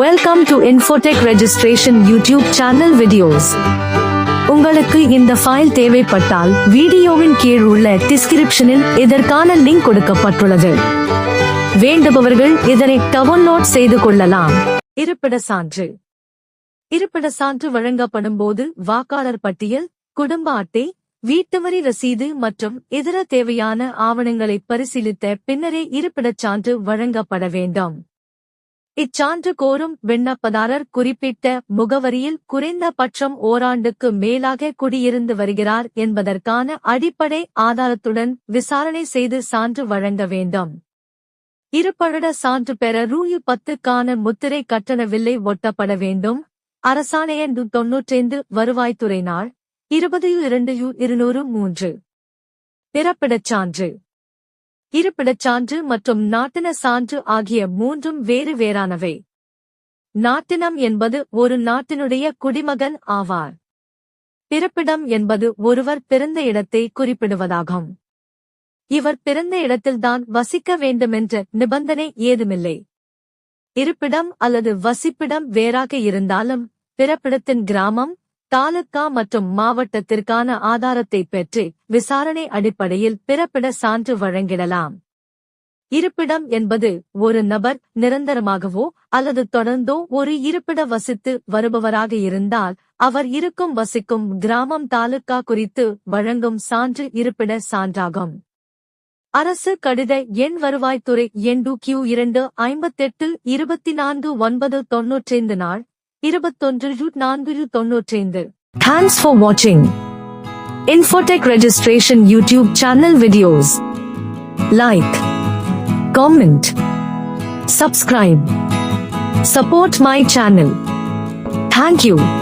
Welcome to Infotech registration YouTube channel videos உங்களுக்கு இந்த file தேவைப்பட்டால் வீடியோவின் கீழ் உள்ள டிஸ்கிரிப்ஷனில் இதற்கான லிங்க் கொடுக்கப்பட்டுள்ளது. வேண்டுபவர்கள் இதனை டவுன்லோட் செய்து கொள்ளலாம். இருப்பிட சான்று இருப்பிட சான்று வழங்கப்படும் போது வாக்காளர் பட்டியல் குடும்ப அட்டை வீட்டுவரி ரசீது மற்றும் இதர தேவையான ஆவணங்களை பரிசீலித்த பின்னரே இருப்பிடச் சான்று வழங்கப்பட வேண்டும். இச்சான்று கோரும் விண்ணப்பதாரர் குறிப்பிட்ட முகவரியில் குறைந்த பட்சம் ஓராண்டுக்கு மேலாக குடியிருந்து வருகிறார் என்பதற்கான அடிப்படை ஆதாரத்துடன் விசாரணை செய்து சான்று வழங்க வேண்டும். இருபழுட சான்று பெற ரூயு பத்துக்கான முத்திரை கட்டண வில்லை ஒட்டப்பட வேண்டும். அரசாணையன் தொன்னூற்றைந்து வருவாய்த்துறை நாள் இருபது இரண்டு யு இருநூறு மூன்று. பிறப்பிடச் சான்று. இருப்பிடச் சான்று மற்றும் நாட்டின சான்று ஆகிய மூன்றும் வேறு வேறானவை. நாட்டினம் என்பது ஒரு நாட்டினுடைய குடிமகன் ஆவார். பிறப்பிடம் என்பது ஒருவர் பிறந்த இடத்தை குறிப்பிடுவதாகும். இவர் பிறந்த இடத்தில்தான் வசிக்க வேண்டுமென்ற நிபந்தனை ஏதுமில்லை. இருப்பிடம் அல்லது வசிப்பிடம் வேறாக இருந்தாலும் பிறப்பிடத்தின் கிராமம் தாலுக்கா மற்றும் மாவட்டத்திற்கான ஆதாரத்தை பெற்று விசாரணை அடிப்படையில் பிறப்பிட சான்று வழங்கிடலாம். இருப்பிடம் என்பது ஒரு நபர் நிரந்தரமாகவோ அல்லது தொடர்ந்தோ ஒரு இருப்பிட வசித்து வருபவராக இருந்தால் அவர் இருக்கும் வசிக்கும் கிராமம் தாலுக்கா குறித்து வழங்கும் சான்று இருப்பிட சான்றாகும். அரசு கடித எண் வருவாய்த்துறை எண்டு கியூ இரண்டு ஐம்பத்தெட்டு இருபத்தி நான்கு ஒன்பது தொன்னூற்றைந்து நாள் இருபத்தொன்று நான்கு தொன்னூற்றைந்து தேங்க்ஸ் ஃபார் வாட்சிங் Infotech registration YouTube channel videos. Like, comment, subscribe, support my channel. Thank you.